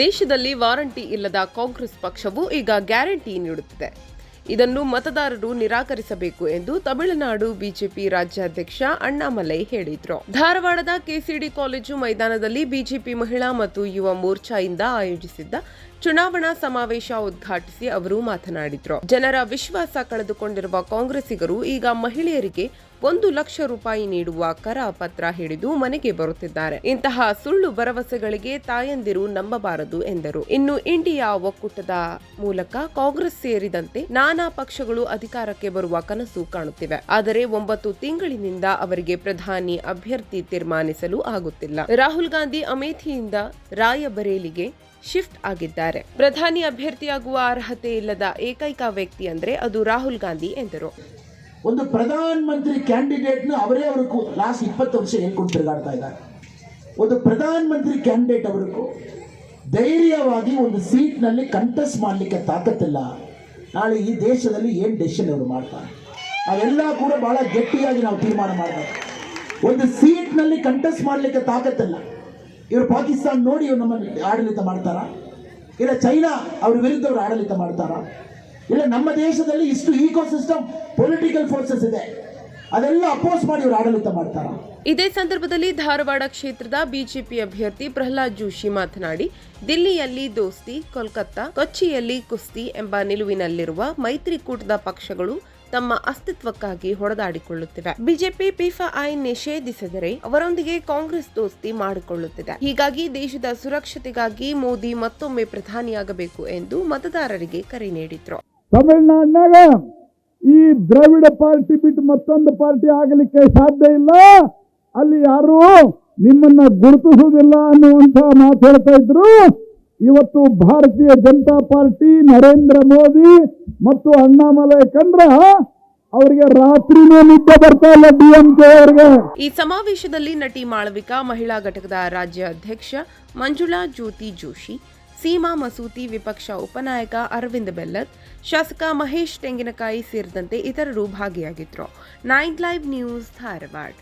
ದೇಶದಲ್ಲಿ ವಾರಂಟಿ ಇಲ್ಲದ ಕಾಂಗ್ರೆಸ್ ಪಕ್ಷವು ಈಗ ಗ್ಯಾರಂಟಿ ನೀಡುತ್ತಿದೆ. ಇದನ್ನು ಮತದಾರರು ನಿರಾಕರಿಸಬೇಕು ಎಂದು ತಮಿಳುನಾಡು ಬಿಜೆಪಿ ರಾಜ್ಯಾಧ್ಯಕ್ಷ ಅಣ್ಣಾಮಲೈ ಹೇಳಿದ್ರು. ಧಾರವಾಡದ ಕೆಸಿಡಿ ಕಾಲೇಜು ಮೈದಾನದಲ್ಲಿ ಬಿಜೆಪಿ ಮಹಿಳಾ ಮತ್ತು ಯುವ ಮೋರ್ಚಾಯಿಂದ ಆಯೋಜಿಸಿದ್ದ ಚುನಾವಣಾ ಸಮಾವೇಶ ಉದ್ಘಾಟಿಸಿ ಅವರು ಮಾತನಾಡಿದ್ರು. ಜನರ ವಿಶ್ವಾಸ ಕಳೆದುಕೊಂಡಿರುವ ಕಾಂಗ್ರೆಸ್ಸಿಗರು ಈಗ ಮಹಿಳೆಯರಿಗೆ ಒಂದು ಲಕ್ಷ ರೂಪಾಯಿ ನೀಡುವ ಕರ ಪತ್ರ ಹಿಡಿದು ಮನೆಗೆ ಬರುತ್ತಿದ್ದಾರೆ. ಇಂತಹ ಸುಳ್ಳು ಭರವಸೆಗಳಿಗೆ ತಾಯಂದಿರು ನಂಬಬಾರದು ಎಂದರು. ಇನ್ನು ಇಂಡಿಯಾ ಒಕ್ಕೂಟದ ಮೂಲಕ ಕಾಂಗ್ರೆಸ್ ಸೇರಿದಂತೆ ನಾನಾ ಪಕ್ಷಗಳು ಅಧಿಕಾರಕ್ಕೆ ಬರುವ ಕನಸು ಕಾಣುತ್ತಿವೆ. ಆದರೆ ಒಂಬತ್ತು ತಿಂಗಳಿನಿಂದ ಅವರಿಗೆ ಪ್ರಧಾನಿ ಅಭ್ಯರ್ಥಿ ತೀರ್ಮಾನಿಸಲು ಆಗುತ್ತಿಲ್ಲ. ರಾಹುಲ್ ಗಾಂಧಿ ಅಮೇಥಿಯಿಂದ ರಾಯಬರೇಲಿಗೆ ಶಿಫ್ಟ್ ಆಗಿದ್ದಾರೆ. ಪ್ರಧಾನಿ ಅಭ್ಯರ್ಥಿಯಾಗುವ ಅರ್ಹತೆ ಇಲ್ಲದ ಏಕೈಕ ವ್ಯಕ್ತಿ ಅಂದ್ರೆ ಅದು ರಾಹುಲ್ ಗಾಂಧಿ ಎಂದರು. ಒಂದು ಪ್ರಧಾನ ಮಂತ್ರಿ ಕ್ಯಾಂಡಿಡೇಟ್ನ ಅವರೇ ಅವ್ರಿಗೂ ಲಾಸ್ಟ್ ಇಪ್ಪತ್ತು ವರ್ಷ ಹೇಳ್ಕೊಂಡು ತಿರುಗಾಡ್ತಾ ಇದ್ದಾರೆ. ಒಂದು ಪ್ರಧಾನ ಮಂತ್ರಿ ಕ್ಯಾಂಡಿಡೇಟ್ ಅವರಿಗೂ ಧೈರ್ಯವಾಗಿ ಒಂದು ಸೀಟ್ನಲ್ಲಿ ಕಂಟೆಸ್ಟ್ ಮಾಡಲಿಕ್ಕೆ ತಾಕತ್ತಿಲ್ಲ. ನಾಳೆ ಈ ದೇಶದಲ್ಲಿ ಏನು ಡೆಸಿಷನ್ ಅವರು ಮಾಡ್ತಾರೆ? ಅವೆಲ್ಲ ಕೂಡ ಬಹಳ ಗಟ್ಟಿಯಾಗಿ ನಾವು ತೀರ್ಮಾನ ಮಾಡಬೇಕು. ಒಂದು ಸೀಟ್ನಲ್ಲಿ ಕಂಟೆಸ್ಟ್ ಮಾಡಲಿಕ್ಕೆ ತಾಕತ್ತಿಲ್ಲ. ಇವರು ಪಾಕಿಸ್ತಾನ ನೋಡಿ ಇವ್ರು ನಮ್ಮನ್ನು ಆಡಳಿತ ಮಾಡ್ತಾರಾ? ಇಲ್ಲ ಚೈನಾ ಅವ್ರ ವಿರುದ್ಧ ಅವರು ಆಡಳಿತ ಮಾಡ್ತಾರಾ? ಇಲ್ಲ, ನಮ್ಮ ದೇಶದಲ್ಲಿ ಇಷ್ಟು ಈಕೋ ಸಿಸ್ಟಮ್ ಪೊಲಿಟಿಕಲ್ ಫೋರ್ಸಸ್ ಇದೆ. ಅದೆಲ್ಲ ಅಪೋಸ್ ಮಾಡಿ ಇವರು ಆಡಳಿತ ಮಾಡ್ತಾರ. ಇದೇ ಸಂದರ್ಭದಲ್ಲಿ ಧಾರವಾಡ ಕ್ಷೇತ್ರದ ಬಿಜೆಪಿ ಅಭ್ಯರ್ಥಿ ಪ್ರಹ್ಲಾದ್ ಜೋಶಿ ಮಾತನಾಡಿ, ದಿಲ್ಲಿಯಲ್ಲಿ ದೋಸ್ತಿ, ಕೋಲ್ಕತ್ತಾ, ಕೊಚ್ಚಿಯಲ್ಲಿ ಕುಸ್ತಿ ಎಂಬ ನಿಲುವಿನಲ್ಲಿರುವ ಮೈತ್ರಿಕೂಟದ ಪಕ್ಷಗಳು ತಮ್ಮ ಅಸ್ತಿತ್ವಕ್ಕಾಗಿ ಹೊಡೆದಾಡಿಕೊಳ್ಳುತ್ತಿವೆ. ಬಿಜೆಪಿ ಪಿಫ್ಐ ನಿಷೇಧಿಸಿದರೆ ಅವರೊಂದಿಗೆ ಕಾಂಗ್ರೆಸ್ ದೋಸ್ತಿ ಮಾಡಿಕೊಳ್ಳುತ್ತಿದೆ. ಹೀಗಾಗಿ ದೇಶದ ಸುರಕ್ಷತೆಗಾಗಿ ಮೋದಿ ಮತ್ತೊಮ್ಮೆ ಪ್ರಧಾನಿಯಾಗಬೇಕು ಎಂದು ಮತದಾರರಿಗೆ ಕರೆ ನೀಡಿದ್ರು. ತಮಿಳ್ನಾಡಿನಾಗ ಈ ದ್ರಾವಿಡ ಪಾರ್ಟಿ ಬಿಟ್ಟು ಮತ್ತೊಂದು ಪಾರ್ಟಿ ಆಗಲಿಕ್ಕೆ ಸಾಧ್ಯ ಇಲ್ಲ. ಅಲ್ಲಿ ಯಾರು ನಿಮ್ಮನ್ನ ಗುರುತಿಸುವುದಿಲ್ಲ ಅನ್ನುವಂತ ಮಾತು ಹೇಳ್ತಾ ಇದ್ರು. ಇವತ್ತು ಭಾರತೀಯ ಜನತಾ ಪಾರ್ಟಿ ನರೇಂದ್ರ ಮೋದಿ ಮತ್ತು ಅಣ್ಣಾಮಲೈ ಕಂಡ್ರ ಅವರಿಗೆ ರಾತ್ರಿ ಬರ್ತಾ ಇಲ್ಲ ಡಿಎಂಕೆ ಅವರಿಗೆ. ಈ ಸಮಾವೇಶದಲ್ಲಿ ನಟಿ ಮಾಳವಿಕಾ ಮಹಿಳಾ ಘಟಕದ ರಾಜ್ಯ ಅಧ್ಯಕ್ಷ ಮಂಜುಳಾ ಜ್ಯೋತಿ ಜೋಶಿ ಸೀಮಾ ಮಸೂತಿ ವಿಪಕ್ಷ ಉಪನಾಯಕ ಅರವಿಂದ್ ಬೆಲ್ಲತ್, ಶಾಸಕ ಮಹೇಶ್ ತೆಂಗಿನಕಾಯಿ ಸೇರಿದಂತೆ ಇತರರು ಭಾಗಿಯಾಗಿದ್ದರು ನೈನ್ ಲೈವ್ ನ್ಯೂಸ್ ಧಾರವಾಡ.